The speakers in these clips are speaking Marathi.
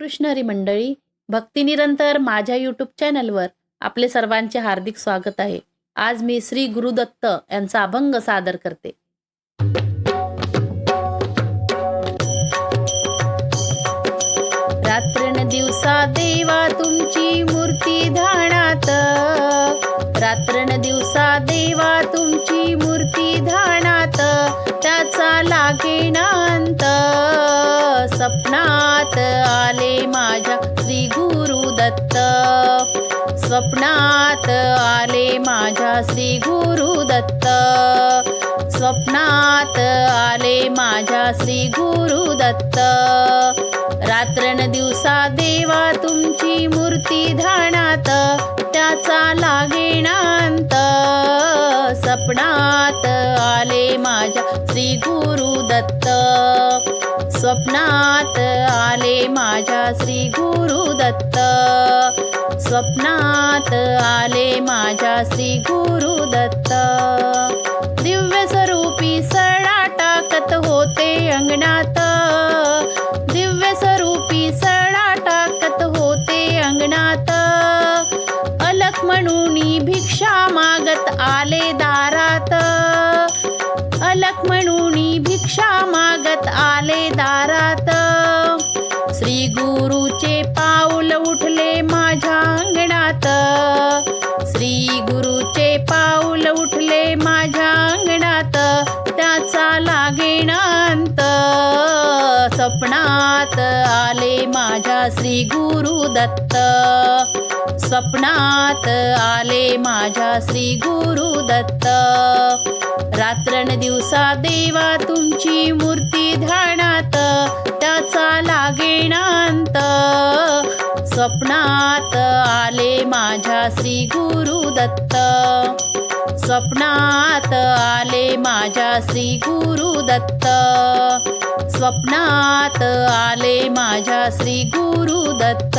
कृष्णरी मंडळी मंडळी भक्तिनिरंतर माझ्या यूट्यूब चॅनलवर आपले सर्वांचे हार्दिक स्वागत आहे. आज मी श्री गुरुदत्त यांचा अभंग सादर करते. माझ्या श्री गुरुदत्त स्वप्नात आले माझ्या श्री गुरुदत्त रात्रन दिवसा देवा तुमची मूर्ती ध्यानात त्याचा लागेणांत स्वप्नात आले माझ्या श्री गुरुदत्त स्वप्नात आले माझ्या श्री गुरुदत्त स्वप्नात आले माझ्या श्री गुरुदत्त. दिव्य स्वरूपी सडा टाकत होते अंगणात. त्याचा लागेणांत स्वप्नात आले माझ्या श्री गुरुदत्त स्वप्नात आले माझ्या श्री गुरुदत्त रात्रन दिवसा देवा तुमची मूर्ती ध्यानात. त्याचा लागेणांत स्वप्नात आले माझ्या श्री गुरुदत्त स्वप्नात आले माझ्या श्री गुरुदत्त स्वप्नात आले माझ्या श्री गुरुदत्त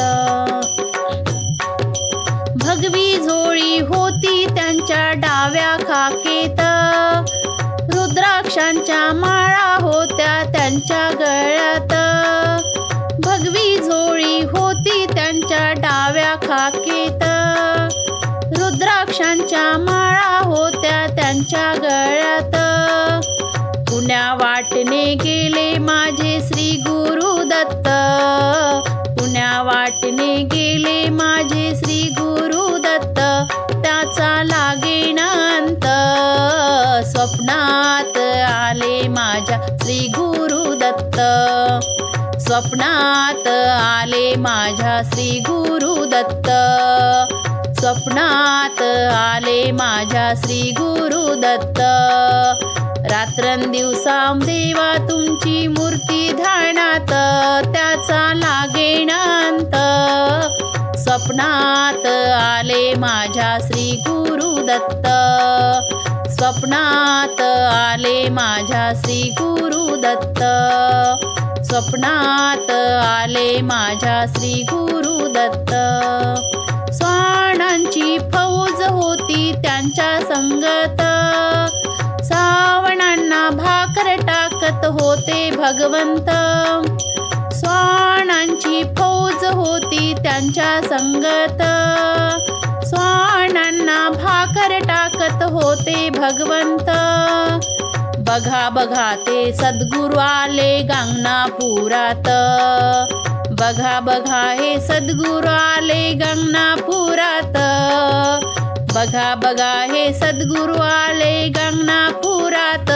भगवी झोळी होती त्यांच्या डाव्या खाकेत. रुद्राक्षांच्या माळा होत्या त्यांच्या गळ होत्या गळ्यात. पुण्या वाटने गेले माझे श्री गुरुदत्त पुण्या वाटने गेले माझे श्री गुरुदत्त त्याचा लागेनांत स्वप्नात आले माझ्या श्री गुरुदत्त स्वप्नात आले माझ्या श्री गुरुदत्त स्वप्नात आले माझ्या श्री गुरुदत्त रात्रंदिवसा देवा तुमची मूर्ती ध्यानात त्याचा लागेणांत स्वप्नात आले माझ्या श्री गुरुदत्त स्वप्नात आले माझ्या श्री गुरुदत्त स्वप्नात आले माझ्या श्री गुरुदत्त होती त्यांच्या संगत. सावणांना भाकर टाकत होते भगवंत. स्वाणांची फौज होती त्यांच्या संगत. स्वाणांना भाकर टाकत होते भगवंत. बघा बघा ते सद्गुरू आले गांगनापुरात बघा बघा हे सद्गुरू आले गंगनापुरात बघा बघा हे सद्गुरू आले गंगनापुरात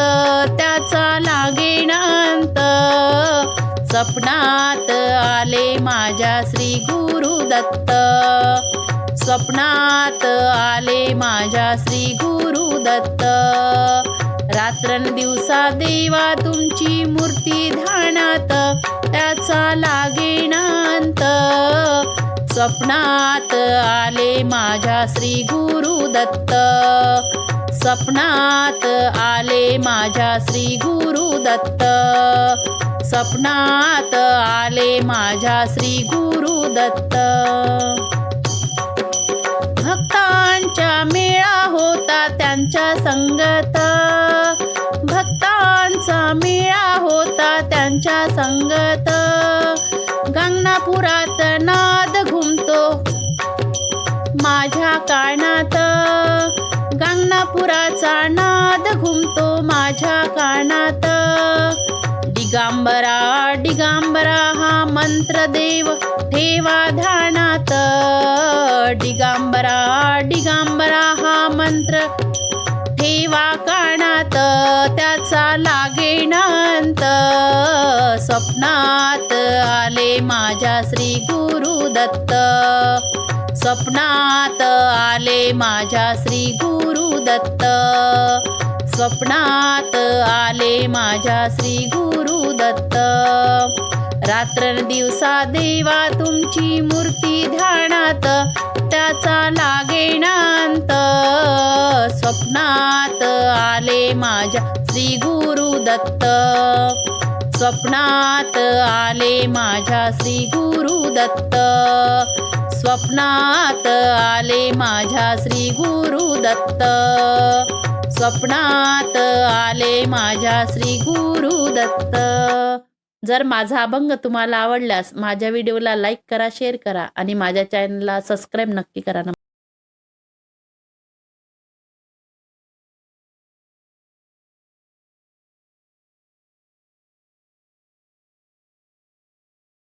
त्याचा लागेनांत. स्वप्नात आले माझ्या श्री गुरुदत्त स्वप्नात आले माझ्या श्री गुरुदत्त रात्रन दिवसा देवा तुमची मूर्ती ध्यानात त्याचा लागे स्वप्नात आले माझ्या श्री गुरुदत्त स्वप्नात आले माझ्या श्री गुरुदत्त स्वप्नात आले माझ्या श्री गुरुदत्त भक्तांच्या मेळा होता त्यांच्या संगत. भक्तांचा मेळा होता त्यांच्या संगत. गंगना नाद घुमतो. माझ्या कानात गांगणापुराचा नाद घुमतो. माझ्या कानात दिगांबरा दिगांबरा हा मंत्र देव ठेवा ध्यानात. दिगांबरा दिगांबरा हा मंत्र ठेवा कानात. त्याचा लागेनांत स्वप्नात आले माझ्या श्री गुरुदत्त स्वप्नात आले माझ्या श्री गुरुदत्त स्वप्नात आले माझ्या श्री गुरुदत्त रात्र दिवसा देवा तुमची मूर्ती ध्यानात त्याचा लागेणांत स्वप्नात आले माझ्या श्री गुरुदत्त स्वप्नात आले माझ्या श्री गुरुदत्त स्वप्नात आले माझ्या श्री गुरुदत्त स्वप्नात आले माझ्या श्री गुरुदत्त जर माझा अभंग तुम्हाला आवडल्यास माझ्या व्हिडिओला लाईक करा शेअर करा आणि माझ्या चॅनलला सबस्क्राईब नक्की करा.